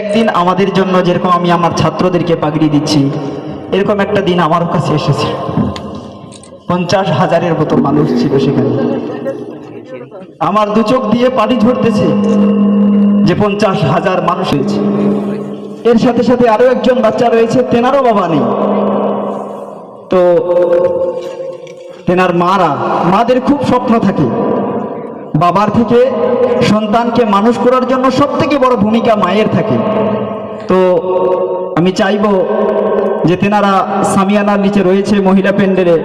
একদিন আমাদের জন্য যেরকম আমি আমার ছাত্রদেরকে পাগড়ি দিচ্ছি, এরকম একটা দিন আমার কাছে এসেছে। পঞ্চাশ হাজারের মতো মানুষ ছিল সেখানে। আমার দু চোখ দিয়ে পানি ঝরতেছে যে পঞ্চাশ হাজার মানুষ হয়েছে এর সাথে সাথে আরও একজন বাচ্চা রয়েছে, তেনারও বাবা নেই। তো তেনার মারা, মাদের খুব স্বপ্ন থাকে। বাবার থেকে সন্তানকে মানুষ করার জন্য সব থেকে বড় ভূমিকা মায়ের থাকে। তো আমি চাইব যে তেনারা সামিয়ানার নিচে রয়েছে মহিলা প্যান্ডেলে।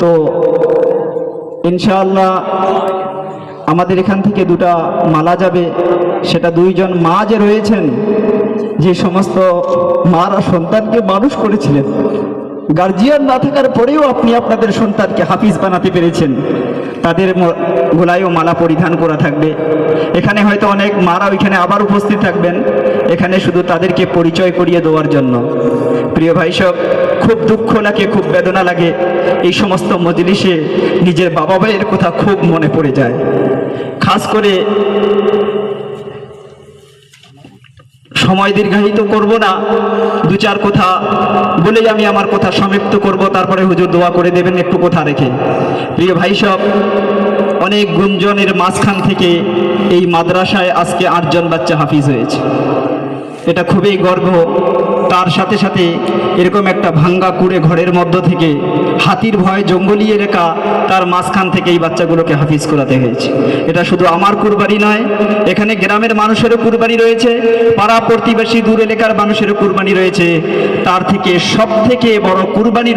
তো ইনশাআল্লাহ আমাদের এখান থেকে দুটা মালা যাবে। সেটা দুইজন মা যে রয়েছেন, যে সমস্ত মারা সন্তানকে মানুষ করেছিলেন। গার্জিয়ান না থাকার পরেও আপনি আপনাদের সন্তানকে হাফিজ বানাতে পেরেছেন। তাদের গলায়ও মালা পরিধান করা থাকবে। এখানে হয়তো অনেক মারা ওইখানে আবার উপস্থিত থাকবেন। এখানে শুধু তাদেরকে পরিচয় করিয়ে দেওয়ার জন্য। প্রিয় ভাই সব, খুব দুঃখ লাগে, খুব বেদনা লাগে। এই সমস্ত মজলিসে নিজের বাবা ভাইয়ের কথা খুব মনে পড়ে যায়। খাস করে সময় দীর্ঘায়িত করব না। দু চার কথা বলেই আমি আমার কথা সমাপ্ত করব, তারপরে হুজুর দোয়া করে দেবেন একটু কথা রেখে। প্রিয় ভাই সব, অনেক গুঞ্জনের মাঝখান থেকে এই মাদ্রাসায় আজকে আটজন বাচ্চা হাফিজ হয়েছে। এটা খুবই গর্ব। তার সাথে সাথে এরকম একটা ভাঙ্গা কুড়ে ঘরের মধ্য থেকে হাতির ভয় জঙ্গলি এলাকা তার মাঝখান থেকে এই বাচ্চাগুলোকে হাফিজ করাতে হয়েছে। এটা শুধু আমার কুরবানি নয়, এখানে গ্রামের মানুষেরও কুরবানি রয়েছে, পাড়া প্রতিবেশী দূর এলাকার মানুষেরও কুরবানি রয়েছে। তার থেকে সব থেকে বড় কুরবানি